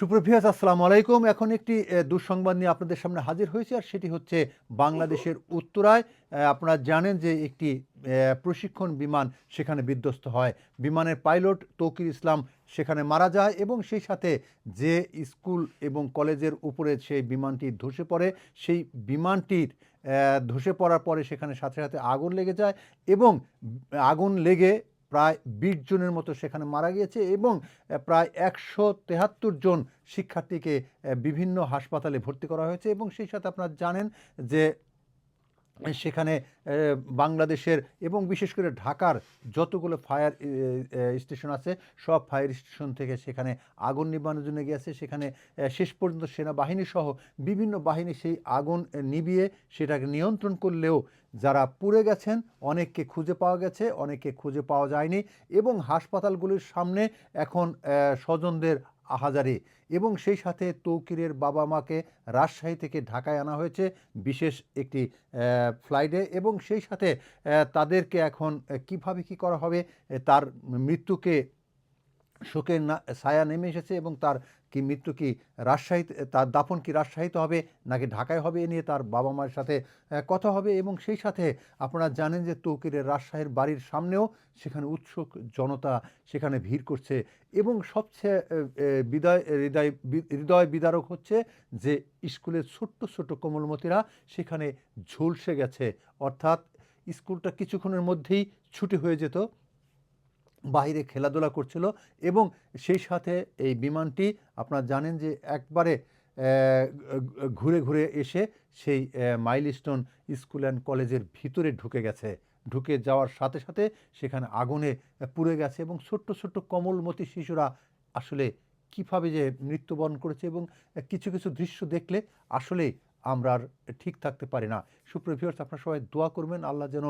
সুপ্রভিয়াস আসসালামু আলাইকুম। এখন একটি দুঃসংবাদ নিয়ে আপনাদের সামনে হাজির হয়েছে, আর সেটি হচ্ছে বাংলাদেশের উত্তরায়। আপনারা জানেন যে একটি প্রশিক্ষণ বিমান সেখানে বিধ্বস্ত হয়। বিমানের পাইলট তৌকির ইসলাম সেখানে মারা যায় এবং সেই সাথে যে স্কুল এবং কলেজের উপরে সেই বিমানটি ধসে পড়ে, সেই বিমানটির ধসে পড়ার পরে সেখানে সাথে সাথে আগুন লেগে যায় এবং আগুন লেগে প্রায় বিশ জনের মতো সেখানে মারা গিয়েছে এবং প্রায় একশো তেহাত্তর জন শিক্ষার্থীকে বিভিন্ন হাসপাতালে ভর্তি করা হয়েছে এবং সেই সাথে আপনারা জানেন যে সেখানে বাংলাদেশের এবং বিশেষ করে ঢাকার যতগুলো ফায়ার স্টেশন আছে, সব ফায়ার স্টেশন থেকে সেখানে আগুন নিবানোর জন্য গিয়েছে সেখানে শেষ পর্যন্ত সেনাবাহিনী সহ বিভিন্ন বাহিনী সেই আগুন নিভিয়ে সেটাকে নিয়ন্ত্রণ করলেও যারা পুড়ে গেছেন, অনেককে খুঁজে পাওয়া গেছে, অনেককে খুঁজে পাওয়া যায়নি এবং হাসপাতালগুলির সামনে এখন স্বজনদের আহাজারি এবং সেই সাথে তৌকিরের বাবা মাকে রাজশাহী থেকে ঢাকায় আনা হয়েছে বিশেষ একটি ফ্লাইটে এবং সেই সাথে তাদেরকে এখন কীভাবে কি করা হবে তার মৃত্যুকে শোকের না, ছায়া নেমে এসেছে এবং তার কি মৃত্যু কি রাজশাহীতে তার দাফন কি রাজশাহীতে হবে নাকি ঢাকায় হবে এ নিয়ে তার বাবা মায়ের সাথে কথা হবে এবং সেই সাথে আপনারা জানেন যে তৌকিরের রাজশাহীর বাড়ির সামনেও সেখানে উৎসুক জনতা সেখানে ভিড় করছে এবং সবচেয়ে বিদায়, হৃদয় হৃদয় বিদারক হচ্ছে যে স্কুলের ছোট্ট ছোট্ট কোমলমতিরা সেখানে ঝলসে গেছে। অর্থাৎ স্কুলটা কিছুক্ষণের মধ্যেই ছুটি হয়ে যেত। বাইরে খেলাধুলা করছিল এবং সেই সাথে এই বিমানটি আপনারা জানেন যে একবারে ঘুরে ঘুরে এসে সেই মাইলস্টোন স্কুল অ্যান্ড কলেজের ভিতরে ঢুকে গেছে। ঢুকে যাওয়ার সাথে সাথে সেখানে আগুনে পুড়ে গেছে এবং ছোট্ট ছোট্ট কমলমতি শিশুরা আসলে কীভাবে যে মৃত্যুবরণ করেছে এবং কিছু কিছু দৃশ্য দেখলে আসলেই আমরা আর ঠিক থাকতে পারি না। সুপ্রভিয়ার্স আপনার সবাই দোয়া করবেন, আল্লাহ যেন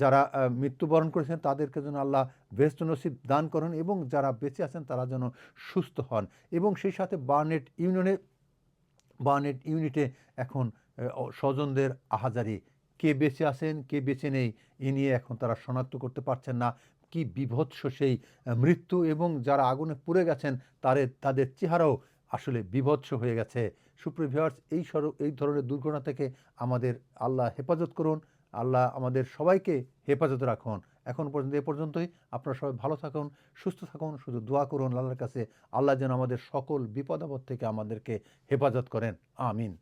যারা মৃত্যুবরণ করেছেন তাদেরকে যেন আল্লাহ বেস্ট নসিব দান করেন এবং যারা বেঁচে আছেন তারা যেন সুস্থ হন। এবং সেই সাথে বার্নেট ইউনিয়নে বার্নেট ইউনিটে এখন স্বজনদের আহাজারি। কে বেঁচে আছেন, কে বেঁচে নেই, এ নিয়ে এখন তারা শনাক্ত করতে পারছেন না। কি বিভৎস সেই মৃত্যু এবং যারা আগুনে পুড়ে গেছেন তাদের তাদের চেহারাও আসলে বিভৎস হয়ে গেছে। সুপ্রিভিয়ার্স এই সর, এই ধরনের দুর্ঘটনা থেকে আমাদের আল্লাহ হেফাজত করুন। আল্লাহ আমাদের সবাইকে হেফাজত রাখুন। এখন পর্যন্ত এ পর্যন্তই। আপনারা সবাই ভালো থাকুন, সুস্থ থাকুন, শুধু দোয়া করুন আল্লাহর কাছে। আল্লাহ যেন আমাদের সকল বিপদ আপদ থেকে আমাদেরকে হেফাজত করেন। আমিন।